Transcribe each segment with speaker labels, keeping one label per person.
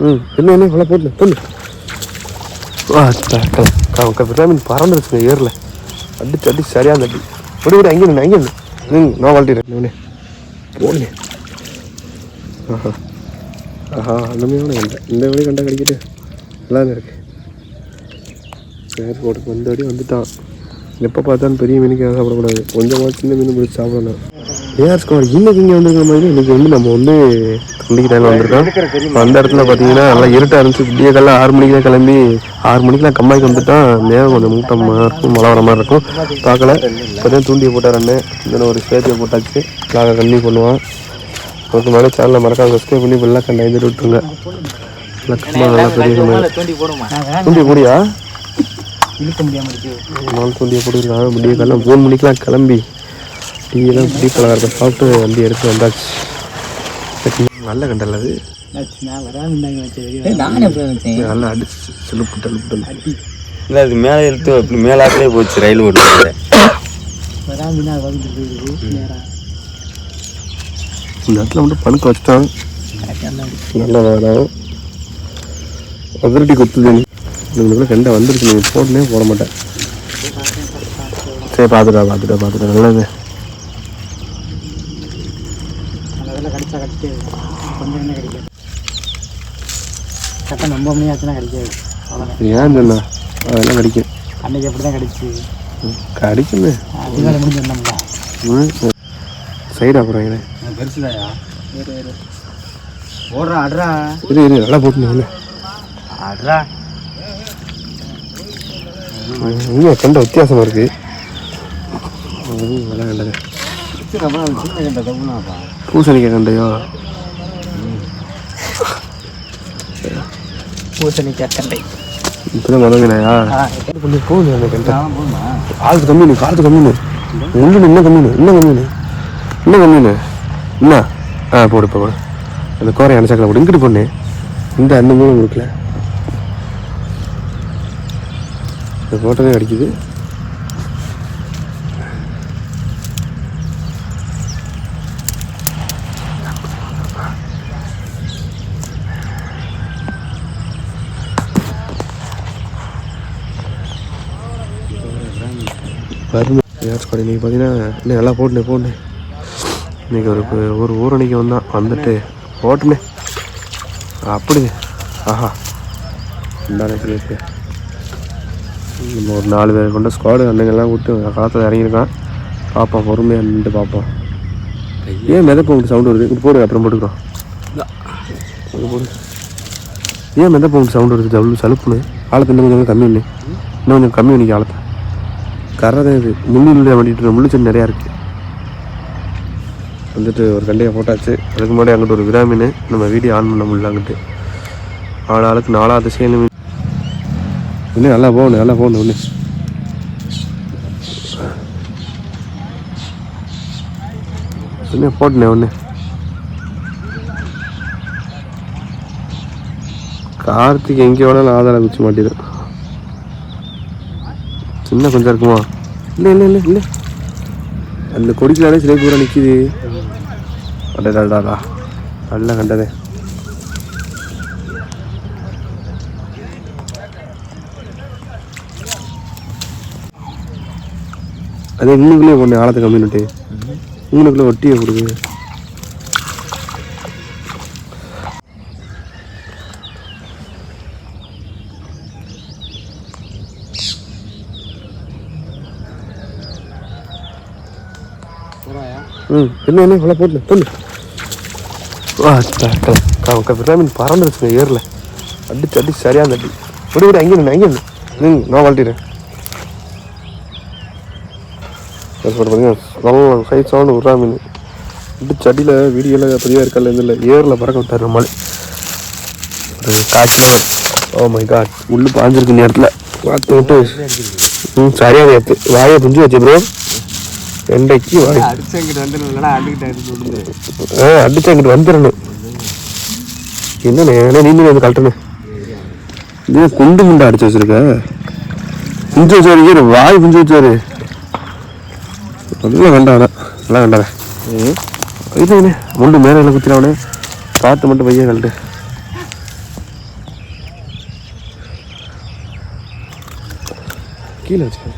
Speaker 1: ம் என்ன என்ன இவ்வளோ போடல பொண்ணு விட்டாமின் பறந்துருச்சுங்க ஏரில் அடிச்சு அடிச்சு சரியாக அடி. விடு விட அங்கே நின்று அங்கே நின்று ம் நான் வாழ்த்திடுறேன் இவனே போனே ஆஹா. ஆஹா அந்த மீன் கண்டேன். இந்த வழி கண்டா கிடைக்கிட்டு நல்லா இருக்கு. சரி போட்டு வந்த அடி வந்துட்டான். எப்போ பார்த்தாலும் பெரிய மீனுக்கு சாப்பிடக்கூடாது. கொஞ்சமாக சின்ன மீன் பிடிச்சி சாப்பிடணும். ஏஆர் ஸ்கோர் இன்னைக்கு இங்கே வந்துருக்கிற மாதிரி இன்னைக்கு வந்து நம்ம வந்து தொண்டிக்கு டைம் வந்திருக்கோம் அந்த இடத்துல பார்த்தீங்கன்னா நல்லா இருட்டாக இருந்துச்சு. விடிய காலைல ஆறு மணிக்கெலாம் கிளம்பி ஆறு மணிக்கெலாம் கம்மாய்க்கு வந்துட்டா மேகம் கொஞ்சம் மூட்டமாக இருக்கும் மழை வர மாதிரி இருக்கும். பார்க்கல. இப்போ தான் தூண்டியை போட்டார் அண்ணன் இந்த ஒரு சேர்த்தியை போட்டாச்சு. நாங்கள் கண்ணி பண்ணுவான் அதுக்கு மேலே சேனலை மறக்காம சப்ஸ்கிரைப் பண்ணி பெல்லாம் கண்ணை எழுதி விட்டுருங்க. லக்கமாக நல்லா பெரிய
Speaker 2: தூண்டி போடுமா
Speaker 1: தூண்டி போடியா நாலு தூண்டியை போட்டுருக்காங்க விடிய மூணு மணிக்கெலாம் கிளம்பி டீயெல்லாம் டீ பலகாரத்தை சாப்பிட்டு வண்டி எடுத்து வந்தாச்சு. நல்ல கண்டல் அது. நல்லா அடிச்சு செலுப்பு
Speaker 2: அடி.
Speaker 3: இல்லை அது மேலே இழுத்து அப்படி மேலாக்கிலே போச்சு ரயில்
Speaker 2: வந்து நேரா.
Speaker 1: இந்த இடத்துல மட்டும் பணுக்க வச்சுட்டான் நல்ல வேணும் அதிரடி குத்துது. உங்களுக்கு கண்டை வந்துருச்சு நீங்கள் போடனே போட மாட்டேன். சரி பார்த்துட்டா பார்த்துட்டா பார்த்துட்டா நல்லது
Speaker 2: அதெல்லாம் கடிச்சா கடிச்சிட்டே இருக்கும் கொஞ்சம் என்ன கிடைக்காது கரெக்டாக ரொம்ப மணி ஆச்சுன்னா கிடைக்காது
Speaker 1: ஏன் சொன்னா அதெல்லாம் கடிக்கும்
Speaker 2: அன்னைக்கு அப்படி தான் கடிச்சு
Speaker 1: கடிக்குமே
Speaker 2: அதிகாலை முடிஞ்சு
Speaker 1: சைடு அப்புறம்
Speaker 3: பெருசுதாயா?
Speaker 2: ஓடுறா அட்ரா
Speaker 1: இரு இரு நல்லா போட்டுனே
Speaker 3: அட்ரா
Speaker 1: இங்கே கண்ட வித்தியாசமாக இருக்கு. ம், நல்லா கண்டது பூசணிக்காய் கண்டையோ?
Speaker 2: பூசணிக்காய் கண்டை.
Speaker 1: இப்போதான் முதங்கினாயா
Speaker 2: ஆ
Speaker 1: கொஞ்சம் போகுது அந்த கண்டை.
Speaker 2: போதுமா
Speaker 1: காலத்து கம்மினு முள்ளு இன்னும் கம்மினு இன்னும் கம்மினு இன்னும் கம்மினு என்ன ஆ போடு இப்போ போடு. அந்த கோரை அணைச்சாக்கல போடு. இங்கிட்டு பொண்ணு இந்த அந்த மூலம் கொடுக்கல. இந்த போட்டதே அடிக்குது. வரும் ஏஆர் கடை இன்னைக்கு பார்த்தீங்கன்னா இன்னும் நல்லா போட்டுனே போட்டுனே. இன்னைக்கு ஒரு ஒரு ஊரணிக்கு வந்தான். வந்துட்டு போட்டுனே. அப்படி. ஆஹா. இந்தானே சொல்லிட்டு நம்ம ஒரு நாலு பேர் கொண்ட ஸ்குவாடு அன்னைங்கெல்லாம் விட்டு காலத்தில் இறங்கியிருக்கான். பார்ப்போம் பொறுமையாக நின்று பார்ப்போம் ஏன் மிதப்பு உங்களுக்கு சவுண்டு வருது? இங்க போடு அப்புறம் போட்டுக்கிறோம். போடு. ஏன் மிதப்பு உங்களுக்கு சவுண்டு வருது? ஜவுளு சலுப்புன்னு ஆழத்தை இன்னும் கொஞ்சம் கம்மி பண்ணி இன்னும் கொஞ்சம் கம்மி பண்ணிக்க ஆழத்தை கரை தான் இது. முள்ளுள்ள வண்டிட்டு முள்ளு செடி நிறையா இருக்குது வந்துட்டு ஒரு கண்டையை போட்டாச்சு. அதுக்கு முன்னாடி அங்கிட்டு ஒரு விராமீன் நம்ம வீடியோ ஆன் பண்ண முடியல அங்கிட்டு. ஆள் ஆளுக்கு நாலாவது சேலம் இன்னும் நல்லா போகணும் நல்லா போகணும் ஒன்று என்ன போட்டுனே ஒன்று கார்த்திக் எங்கே வேணாலும் ஆதாரம் குச்சி மாட்டிடும் சின்ன கொஞ்சம் இருக்குமா? இல்லை இல்லை இல்லை இல்லை. அந்த கொடிக்கலானே சிலை பூரா நிற்கிது அடடாடாடா நல்லா கண்டதே. அதே இன்னுக்குள்ளே பொண்ணு ஆழத்தை கம்மின்னுட்டு உங்களுக்குள்ள ஒட்டியை கொடுக்கு ம் என்ன என்ன இவ்வளோ போடல பொண்ணு விட்டாமின் பறந்துருச்சுங்க ஏரில் அடிச்சு அடிச்சு சரியான அடி. விடு விடு அங்கே நின்று அங்கே நின்று நான் வாழ்த்திடுறேன் பார்த்தீங்கன்னா நல்ல சைஸான மீன் அடிச்சு அடியில் வீடியோவில் பதிவாக இருக்கல இதில் ஏரில் பறக்க விட்டார் நம்மளே. ஒரு காய்ச்சல் ஓ மை காட் உள்ளு பாஞ்சிருக்கு நேரத்தில் பார்த்து விட்டு ம் ஏற்று வாயை புஞ்சு வச்சு ப்ரோ ரெண்டைக்கு
Speaker 3: அடிச்சங்கிட்டு
Speaker 1: ஆ அடிச்சங்கிட்டு வந்துடணும். என்ன நேரம் நீங்க வந்து கலட்டணும் இது குண்டு குண்டு அடிச்சு வச்சிருக்க? குஞ்சு வச்சாரு வாய் குஞ்சு வச்சாரு. நல்லா வேண்டாம் நல்லா வேண்டாம் இது என்ன? முண்டு மேலே குத்தின அவனே பார்த்து மட்டும் பையன் கலட்டு கீழே வச்சு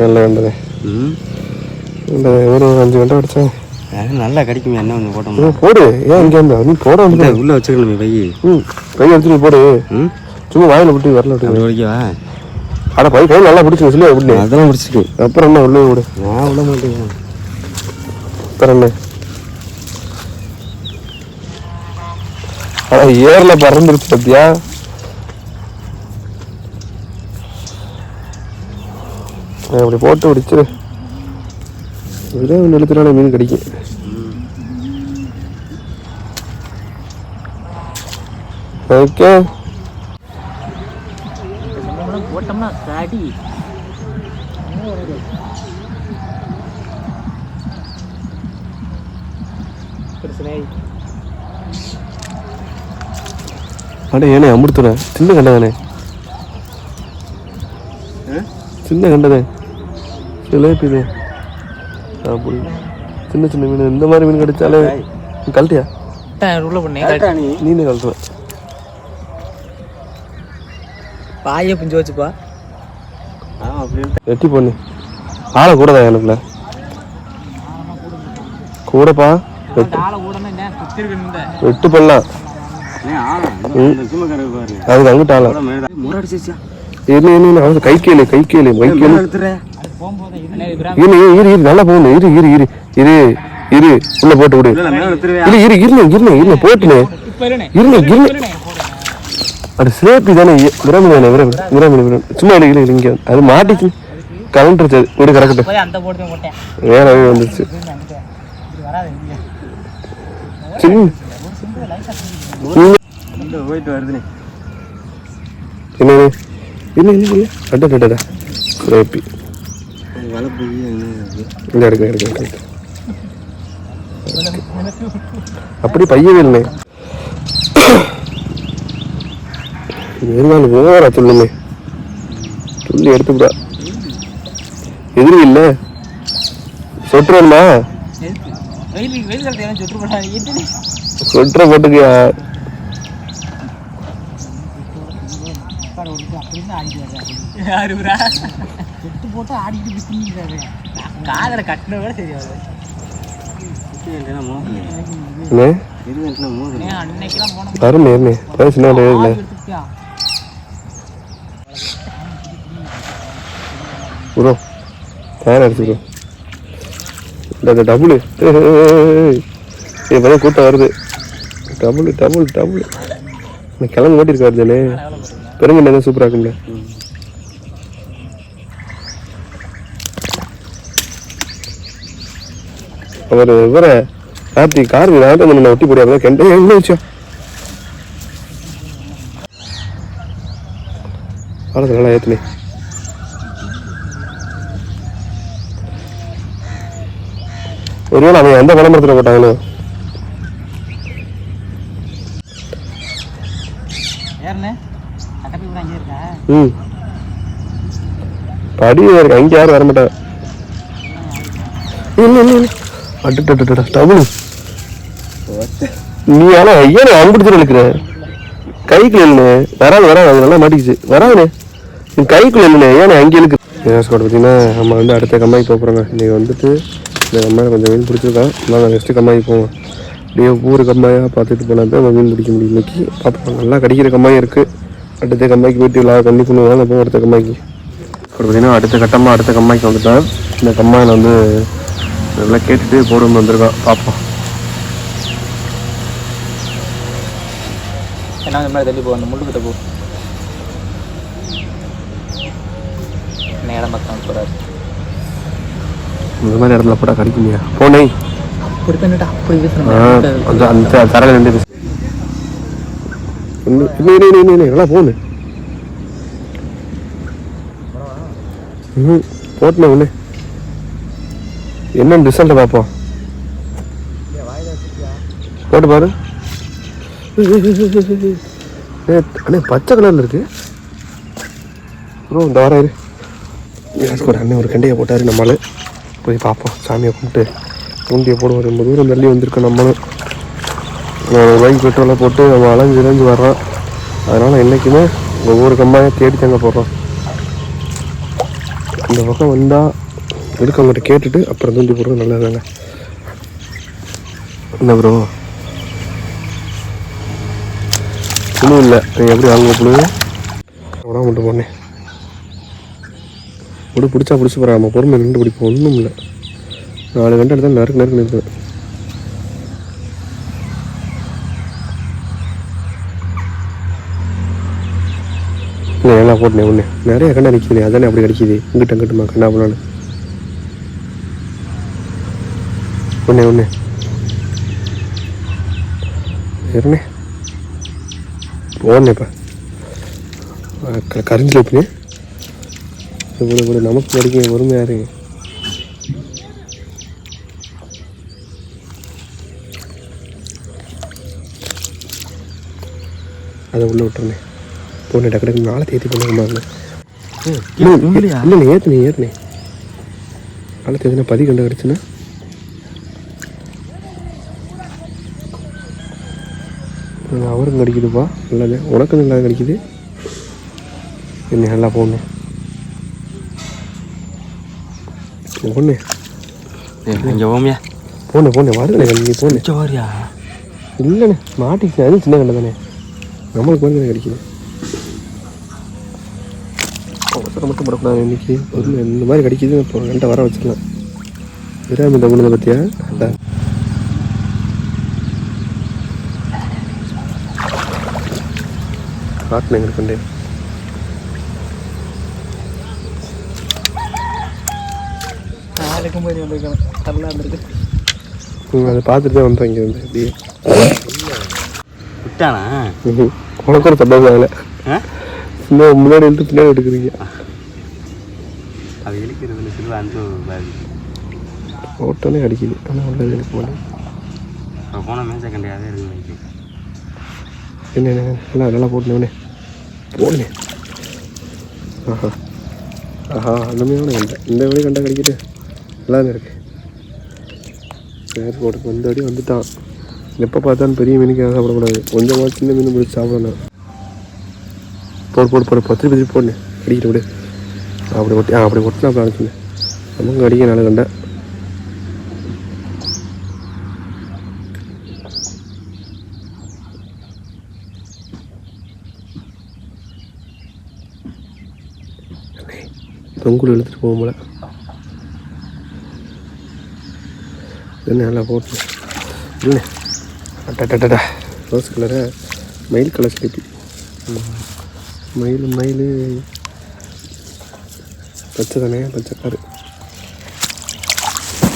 Speaker 1: நல்ல கண்டதே
Speaker 3: ம்.
Speaker 1: இந்த ஒரு அஞ்சு கண்டை அடித்தேன்
Speaker 3: நல்லா கிடைக்குமே என்ன ஒன்று போட்டோம்
Speaker 1: போடு. ஏன் இங்கே இருந்தா நீ போட வந்து
Speaker 3: உள்ள வச்சுக்கணுமே பை.
Speaker 1: ம் கை எடுத்துட்டு போடு.
Speaker 3: ம்.
Speaker 1: சும்மா வாயில் விட்டு வரல விட்டு
Speaker 3: ஓடிக்கவா
Speaker 1: அட பை கை நல்லா பிடிச்சி சொல்லி விட்டு
Speaker 3: அதெல்லாம் முடிச்சிருக்கு
Speaker 1: அப்புறம் என்ன உள்ளே விடு.
Speaker 3: நான் விட மாட்டேங்க.
Speaker 1: அப்புறம் என்ன? அட ஏர்ல பறந்துருச்சு பத்தியா? அப்படி போட்டு பிடிச்சிரு இதே ஒன்று எழுத்துனால மீன் கிடைக்கும் ஓகே
Speaker 2: போட்டோம்னா கடி பிரச்சனை
Speaker 1: அட ஏனே அமிர்துட சின்ன கண்டதானே சின்ன கண்டதே சிலேபிதே அப்படி சின்ன சின்ன மீன். இந்த மாதிரி மீன் கிடைச்சாலே கழட்டியா?
Speaker 2: உள்ள பண்ணேன்
Speaker 1: நீனே கழட்டுவ?
Speaker 2: பாய பிஞ்சு வச்சுப்பா.
Speaker 1: வெட்டி பொண்ணு. ஆளை கூடதான் எனக்குல கூடப்பா. வெட்டு பண்ணலாம் அதுக்கு அங்கிட்ட ஆளா. கை கேளு கை கேளு கை கேளு இரு. இரு இரு இரு நல்லா போகணும் இரு இரு இரு. இரு இரு. உள்ள போட்டு விடு. இரு இரு இருங்க இருங்க இருங்க போட்டுனே இருங்க இருங்க அது சேஃப்டி தானே. விரமி தானே விரமி விரமி விரமி சும்மா இல்லை இல்லை இங்கே. அது மாட்டிச்சு. கலண்டுருச்சு அது விடு கறக்கட்டும் வேறவே வந்துருச்சு.
Speaker 3: போயிட்டு வருதுனே
Speaker 1: என்னது? இல்லை இல்லை இல்லை அட்ட
Speaker 3: வலை
Speaker 1: இந்த எடுக்க எடுக்க எடுக்க அப்படி பையவே இல்லை இருந்தாலும் ஓவரா துள்ளுமே துள்ளி எடுத்துக்கூடா. எதிரி இல்லை. சொட்டுறா சொட்டுற போட்டுக்கியா?
Speaker 2: யாரு சுட்டு போட்டு ஆடிக்கிட்டு பிடிக்கிறாரு காதல கட்டின கூட தெரியாது.
Speaker 1: அருமை சின்ன இல்லை ப்ரோ ஃபேன் இந்த டபுள் இப்போ தான் கூட்டம் வருது. டபுள் டபுள் டபுள் கிளம்பு ஓட்டிருக்காரு தானே பெருங்கண்ண தான் சூப்பராக இருக்கும்ல. அவர் இவரை கார்த்தி கார்த்தி நாட்டம் பண்ண ஒட்டி போடுவாங்க கெண்டே எங்க வச்சா காலத்தில் நல்லா ஏற்றுனே ஒருவேளை அவன் எந்த விளம்பரத்தில் போட்டாங்களோ ம். படி இருக்கு அங்கே யாரும் இல்லை இல்லை இல்லை. அட்டா டபுள். நீ ஆனால் ஐயா அம்பிடிச்சு இருக்கிற கைக்குள்ள இல்லைண்ணே வராது வராது அது நல்லா மாட்டிக்கிச்சு. வராதுண்ணே. நீ கைக்குள்ள இல்லைண்ணே ஏன் அங்கே இருக்கு ஸ்கோட் பார்த்தீங்கன்னா நம்ம வந்து அடுத்த கம்மாய்க்கு போகிறோங்க இன்றைக்கி வந்துட்டு இந்த கம்மாயில் கொஞ்சம் மீன் பிடிச்சிருக்கான். நாங்கள் நெக்ஸ்ட்டு கம்மாய்க்கு போவோம். அப்படியே ஊர் கம்மாயாக பார்த்துட்டு போனால் தான் மீன் பிடிக்க முடியும். இன்னைக்கு பார்ப்போம். நல்லா கடிக்கிற கம்மாயும் இருக்குது அடுத்த கம்மாய்க்கு போயிட்டு எல்லாம் கண்ணி பண்ணுவாங்க போவோம் அடுத்த கம்மாய்க்கு இப்போ பார்த்தீங்கன்னா அடுத்த கட்டமாக அடுத்த கம்மாய்க்கு வந்துட்டேன் இந்த கம்மாயில் வந்து நல்லா கேட்டுட்டு போடுன்னு வந்திருக்கான் பார்ப்போம்
Speaker 2: என்ன இந்த மாதிரி தள்ளி போ அந்த முள்ளு கிட்ட போ. நேரம் பக்கம் போறாரு?
Speaker 1: இந்த மாதிரி இடத்துல போட்டால் கிடைக்குமியா போனே.
Speaker 2: அப்படி பண்ணிட்டு அப்படி
Speaker 1: ஆ, அந்த தரையில் நல்லா போனு ம் போட்டுனே ஒன்று என்ன ரிசல்ட்டை பார்ப்போம். போட்டு பாரு. ஏ, அண்ணே பச்சை கலரில் இருக்கு. ப்ரோ இந்த வாரம் இரு. எனக்கு ஒரு அண்ணன் ஒரு கண்டையை போட்டார் நம்மளு. போய் பார்ப்போம். சாமியை கும்பிட்டு தூண்டியை போடுவோம் ரொம்ப தூரம் தள்ளி வந்திருக்கோம் நம்மளும் ஒரு பைக் பெட்ரோலை போட்டு நம்ம அலைஞ்சு இளைஞ்சு வர்றோம். அதனால் என்றைக்குமே ஒவ்வொரு கம்பாயாக தேடி தங்க போடுறோம் இந்த பக்கம் வந்தால் இருக்கவங்ககிட்ட கேட்டுட்டு அப்புறம் தூண்டி போடுறது நல்லதுதாங்க. என்ன ப்ரோ ஒன்றும் இல்லை. நீங்கள் எப்படி வாங்க புழு? உடம்பு மட்டும் போனேன் முடி பிடிச்சா பிடிச்சி போகிறா நம்ம பொறுமை நின்று பிடிப்போம். ஒன்றும் இல்லை. நாலு கண்டு எடுத்தால் நறுக்கு நறுக்கு நிற்கும் இல்லை எல்லாம் போட்டேன் ஒன்று நிறைய கண்ணை நிற்கிது அதானே அப்படி கிடைக்கிது? இங்கிட்ட அங்கிட்டுமா கண்டா போனாலும். ஒன்று ஒன்று இருண்ணே. போனேப்பா கரைஞ்சில் எப்படி இவ்வளோ இவ்வளோ நமக்கு கிடைக்கும் பொறுமையாக இருக்கு. அதை உள்ளே விட்டுருண்ணே. போனே டக்கு நாளை தேத்தி பண்ண பாருங்க இல்லை இல்லை ஏற்றுனே ஏற்றுனே நாளை தேத்தினா பதி கண்டு கிடச்சுன்னா அவருக்கும் கிடைக்குதுப்பா. நல்லது உனக்கும் நல்லா கிடைக்குது. என்ன நல்லா போடணும் பொண்ணு
Speaker 3: இங்கே ஓமியா.
Speaker 1: போனே போனே வருதுண்ணே நீ போனே
Speaker 3: கொஞ்சம்
Speaker 1: இல்லைண்ணே மாட்டிச்சு அது சின்ன கண்டை தானே. நம்மளுக்கு வந்து கிடைக்குது? அவசரம் மட்டும் படக்கூடாது இன்னைக்கு. ஒரு இந்த மாதிரி கிடைக்குது இப்போ ரெண்டை வர வச்சுக்கலாம். விராமி இந்த குணத்தை பற்றியா அதான். காட்டினேன் எங்களுக்கு கண்டே
Speaker 2: நாளைக்கும் போய் வந்துருக்கணும் நல்லா இருந்திருக்கு.
Speaker 1: நீங்கள் அதை பார்த்துட்டு தான் வந்தோம் இங்கே வந்து அப்படியே.
Speaker 3: விட்டானா.
Speaker 1: உனக்கு ஒரு சம்பவம் ஆகலை
Speaker 3: ஆ?
Speaker 1: இன்னும் முன்னாடி இழுத்து பின்னாடி எடுக்கிறீங்க.
Speaker 3: அது இழுக்கிறதுல சிறுவா அஞ்சு பேக்
Speaker 1: ஓட்டோனே அடிக்குது. ஆனால் உள்ளது எடுக்க மாட்டேன்.
Speaker 3: போன மேட்சை கண்டியாவே இருக்கு
Speaker 1: என்ன நல்லா நல்லா. போட்டுனே போடனே ஆஹா. ஆஹா அந்த மீனோட கண்டை. இந்த வழி கண்டா கிடைக்கிட்டு நல்லா இருக்கு. சரி போட்டு வந்தபடி வந்துட்டான். எப்போ பார்த்தாலும் பெரிய மீனுக்கு சாப்பிடக்கூடாது. கொஞ்சமாக சின்ன மீன் பிடிச்சி சாப்பிடணும். போடு போடு போடு. பத்து பத்தி போடணும் அடிக்கிட்டு விடு. அப்படி ஒட்டி ஆ அப்படி ஒட்டினா அப்படி அனுப்பிச்சுனேன் நமக்கு அடிக்க நல்லா கண்டேன் தொங்குல இழுத்துட்டு போகும் போல. நல்லா போட்டு. இல்லை அட்டா ரோஸ் கலரை மயில் கலர் ஸ்லிப்பி மயில் மயில். பச்சை தானே பச்சை